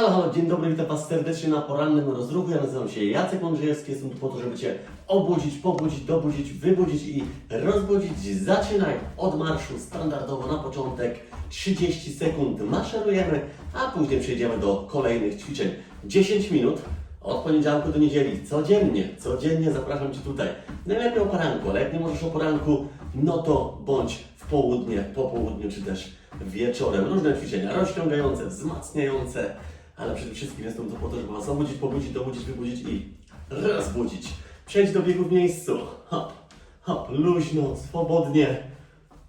Halo, halo, dzień dobry, witam Was serdecznie na porannym rozruchu. Ja nazywam się Jacek Mądrzejewski, jestem tu po to, żeby Cię obudzić, pobudzić, dobudzić, wybudzić i rozbudzić. Zaczynaj od marszu, standardowo na początek 30 sekund maszerujemy, a później przejdziemy do kolejnych ćwiczeń. 10 minut od poniedziałku do niedzieli, codziennie, codziennie zapraszam Cię tutaj. Najlepiej o poranku, ale jak nie możesz o poranku, no to bądź w południe, po południu czy też wieczorem. Różne ćwiczenia rozciągające, wzmacniające, ale przede wszystkim jestem tu po to, żeby Was obudzić, pobudzić, dobudzić, wybudzić i rozbudzić. Przejdź do biegu w miejscu. Hop, hop, luźno, swobodnie.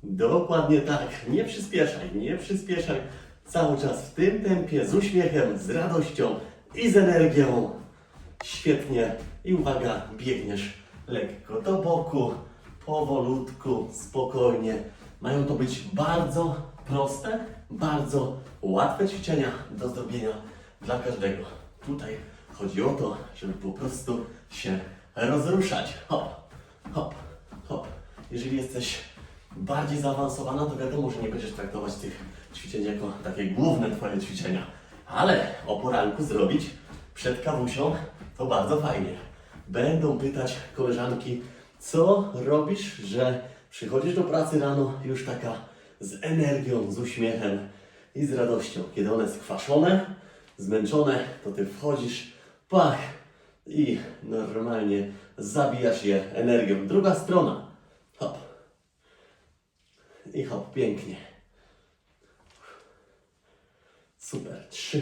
Dokładnie tak. Nie przyspieszaj, nie przyspieszaj. Cały czas w tym tempie, z uśmiechem, z radością i z energią. Świetnie. I uwaga, biegniesz lekko do boku, powolutku, spokojnie. Mają to być bardzo proste, bardzo łatwe ćwiczenia do zrobienia dla każdego. Tutaj chodzi o to, żeby po prostu się rozruszać. Hop, hop, hop. Jeżeli jesteś bardziej zaawansowana, to wiadomo, że nie będziesz traktować tych ćwiczeń jako takie główne Twoje ćwiczenia. Ale o poranku zrobić przed kawusią to bardzo fajnie. Będą pytać koleżanki, co robisz, że przychodzisz do pracy rano już taka z energią, z uśmiechem i z radością. Kiedy one skwaszone, zmęczone, to ty wchodzisz, pach i normalnie zabijasz je energią. Druga strona. Hop. I hop, pięknie. Super. Trzy,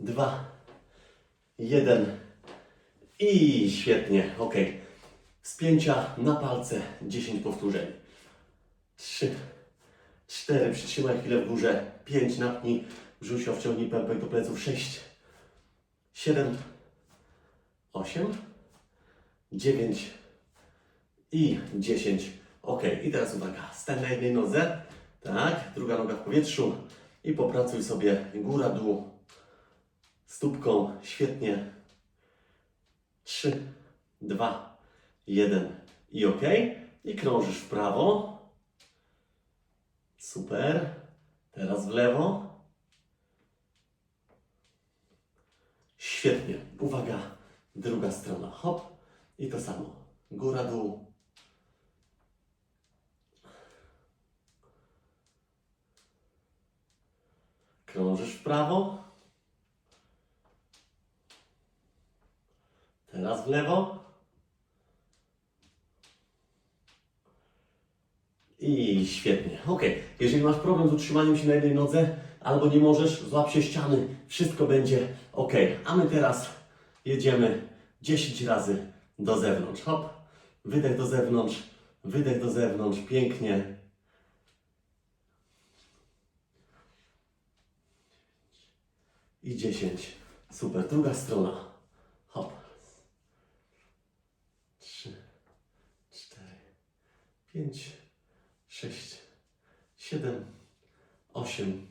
dwa, jeden. I świetnie. Ok. Wspięcia na palce. 10 powtórzeń. Trzy, cztery. Przytrzymaj chwilę w górze. Pięć. Napnij. Brzusio, wciągnij pępek do pleców. Sześć, siedem, osiem, dziewięć i 10. Ok, i teraz uwaga, stań na jednej nodze, tak, druga noga w powietrzu i popracuj sobie góra, dół, stópką, świetnie. 3, 2, 1 i ok. I krążysz w prawo. Super. Teraz w lewo. Świetnie. Uwaga, druga strona. Hop. I to samo. Góra, dół. Krążysz w prawo. Teraz w lewo. I świetnie. Ok. Jeżeli masz problem z utrzymaniem się na jednej nodze, albo nie możesz, złap się ściany, wszystko będzie ok. A my teraz jedziemy 10 razy do zewnątrz. Hop. Wydech do zewnątrz, wydech do zewnątrz. Pięknie. I 10. Super. Druga strona. Hop. 3, 4, 5, 6, 7, 8,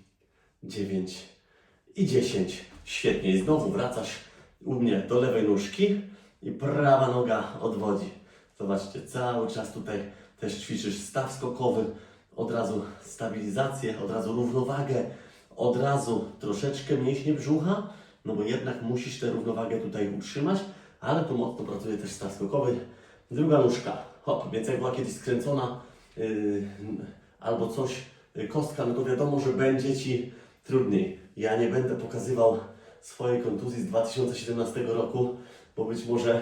9 i 10. Świetnie. I znowu wracasz u mnie do lewej nóżki i prawa noga odwodzi. Zobaczcie, cały czas tutaj też ćwiczysz staw skokowy, od razu stabilizację, od razu równowagę, od razu troszeczkę mięśnie brzucha, no bo jednak musisz tę równowagę tutaj utrzymać, ale tu mocno pracuje też staw skokowy. Druga nóżka, hop, więc jak była kiedyś skręcona yy, albo coś, yy, kostka, no to wiadomo, że będzie Ci trudniej. Ja nie będę pokazywał swojej kontuzji z 2017 roku, bo być może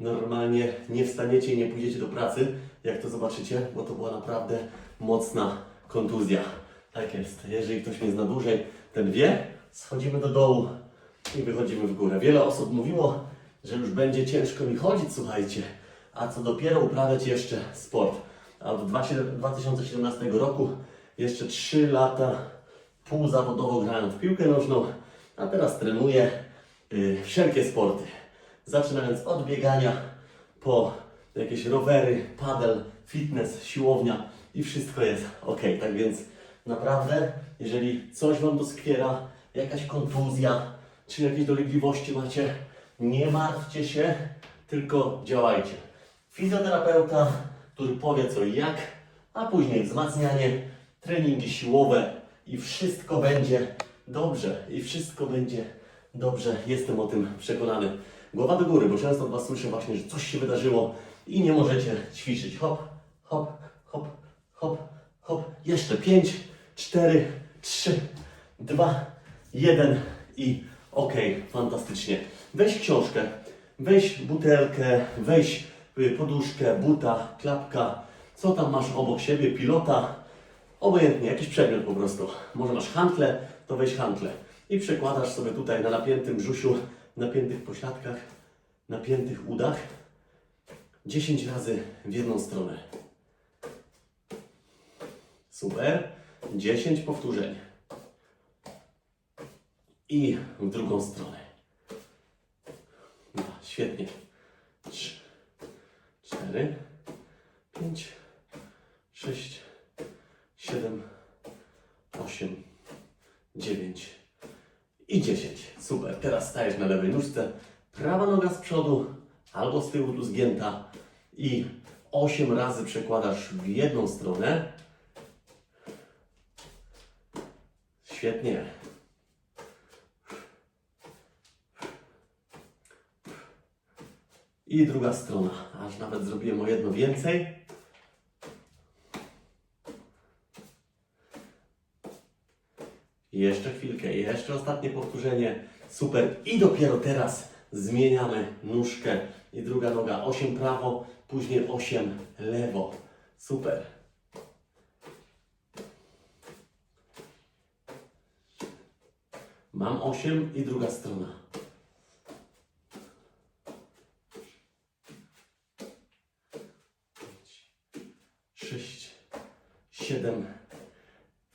normalnie nie wstaniecie i nie pójdziecie do pracy, jak to zobaczycie, bo to była naprawdę mocna kontuzja. Tak jest. Jeżeli ktoś mnie zna dłużej, ten wie, schodzimy do dołu i wychodzimy w górę. Wiele osób mówiło, że już będzie ciężko mi chodzić, słuchajcie, a co dopiero uprawiać jeszcze sport. A od 2017 roku jeszcze 3 lata półzawodowo grałem w piłkę nożną, a teraz trenuję y, wszelkie sporty. Zaczynając od biegania po jakieś rowery, padel, fitness, siłownia i wszystko jest ok. Tak więc naprawdę, jeżeli coś Wam doskwiera, jakaś kontuzja, czy jakieś dolegliwości macie, nie martwcie się, tylko działajcie. Fizjoterapeuta, który powie co i jak, a później wzmacnianie, treningi siłowe i wszystko będzie dobrze i wszystko będzie dobrze. Jestem o tym przekonany. Głowa do góry, bo często od Was słyszę właśnie, że coś się wydarzyło i nie możecie ćwiczyć. Hop, hop, hop, hop, hop. Jeszcze 5, 4, 3, 2, 1 i ok, fantastycznie. Weź książkę, weź butelkę, weź y, poduszkę, buta, klapka, co tam masz obok siebie, pilota, obojętnie, jakiś przedmiot po prostu. Może masz hantle, to weź hantle i przekładasz sobie tutaj na napiętym brzusiu, napiętych pośladkach, napiętych udach 10 razy w jedną stronę. Super. 10 powtórzeń. I w drugą stronę. Dwa. Świetnie. Trzy, cztery, pięć, sześć, siedem, osiem, dziewięć i dziesięć. Super. Teraz stajesz na lewej nóżce. Prawa noga z przodu albo z tyłu tu zgięta i osiem razy przekładasz w jedną stronę. Świetnie. I druga strona. Aż nawet zrobiłem o jedno więcej. Jeszcze chwilkę, jeszcze ostatnie powtórzenie. Super. I dopiero teraz zmieniamy nóżkę. I druga noga 8 prawo, później 8 lewo. Super. Mam 8 i druga strona. Sześć, siedem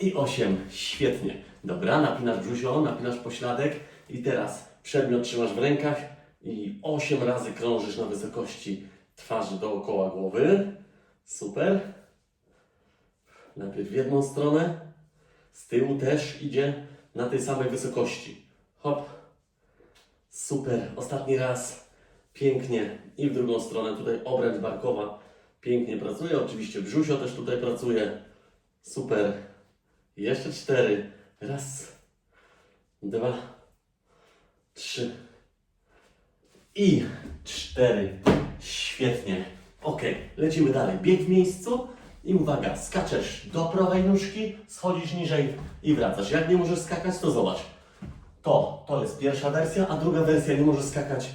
i osiem. Świetnie. Dobra, napinasz brzusio, napinasz pośladek i teraz przedmiot trzymasz w rękach i osiem razy krążysz na wysokości twarzy dookoła głowy. Super. Najpierw w jedną stronę, z tyłu też idzie na tej samej wysokości. Hop. Super. Ostatni raz. Pięknie. I w drugą stronę tutaj obręcz barkowa pięknie pracuje. Oczywiście brzusio też tutaj pracuje. Super. Jeszcze cztery. Raz, dwa, trzy i cztery. Świetnie. Ok, lecimy dalej. Bieg w miejscu i uwaga, skaczesz do prawej nóżki, schodzisz niżej i wracasz. Jak nie możesz skakać, to zobacz. To, to jest pierwsza wersja, a druga wersja nie możesz skakać.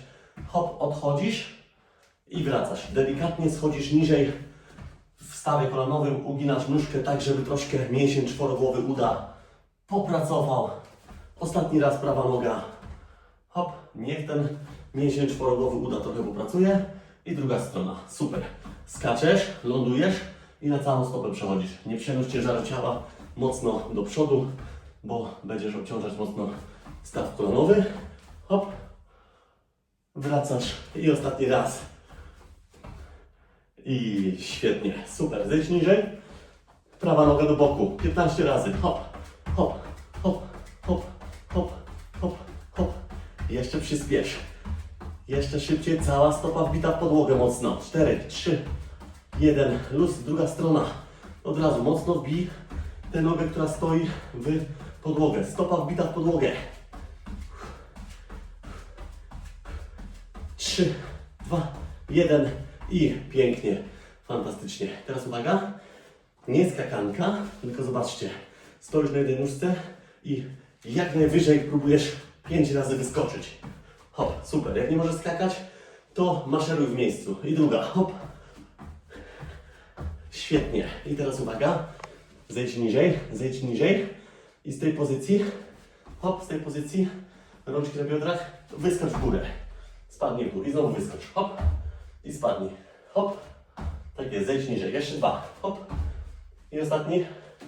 Hop, odchodzisz i wracasz. Delikatnie schodzisz niżej w stawie kolanowym, uginasz nóżkę tak, żeby troszkę mięsień czworogłowy uda popracował. Ostatni raz prawa noga. Hop, niech ten mięsień czworogłowy uda trochę popracuje. I druga strona. Super. Skaczesz, lądujesz i na całą stopę przechodzisz. Nie przenoś ciężaru ciała mocno do przodu, bo będziesz obciążać mocno staw kolanowy. Hop. Wracasz i ostatni raz. I świetnie. Super. Zejdź niżej. Prawa noga do boku. 15 razy. Hop, hop, hop, hop, hop, hop, hop. Jeszcze przyspiesz. Jeszcze szybciej. Cała stopa wbita w podłogę mocno. 4, 3, 1. Luz. Druga strona. Od razu mocno wbij tę nogę, która stoi w podłogę. Stopa wbita w podłogę. 3, 2, 1 i pięknie, fantastycznie. Teraz uwaga, nie skakanka, tylko zobaczcie, stoisz na jednej nóżce i jak najwyżej próbujesz 5 razy wyskoczyć. Hop, super. Jak nie możesz skakać, to maszeruj w miejscu. I druga, hop. Świetnie. I teraz uwaga, zejdź niżej, zejdź niżej i z tej pozycji, hop, z tej pozycji, rączki na biodrach, wyskocz w górę. Spadnij w górę i znowu wyskocz. Hop. I spadnij. Hop. Tak jest, zejdź niżej. Jeszcze dwa. Hop. I ostatni.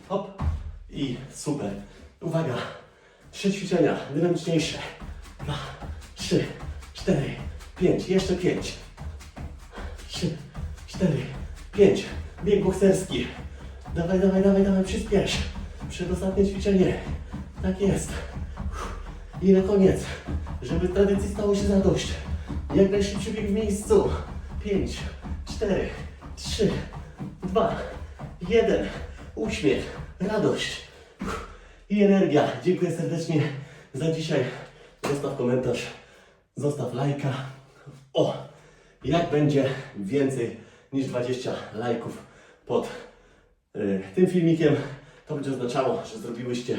Hop. I super. Uwaga. Trzy ćwiczenia. Dynamiczniejsze. Dwa, trzy, cztery, pięć. Jeszcze pięć. Trzy, cztery, pięć. Bieg bokserski. Dawaj, dawaj, dawaj, dawaj, przyspiesz. Przedostatnie ćwiczenie. Tak jest. I na koniec, żeby tradycji stało się zadość. Jak najszybciej bieg w miejscu. 5, 4, 3, 2, 1. Uśmiech, radość. i energia. Dziękuję serdecznie za dzisiaj. Zostaw komentarz, zostaw lajka. O, jak będzie więcej niż 20 lajków pod y, tym filmikiem, to będzie oznaczało, że zrobiłyście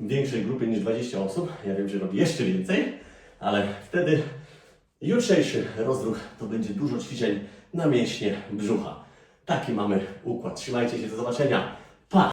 w większej grupie niż 20 osób. Ja wiem, że robi jeszcze więcej, ale wtedy jutrzejszy rozruch to będzie dużo ćwiczeń na mięśnie brzucha. Taki mamy układ. Trzymajcie się, do zobaczenia.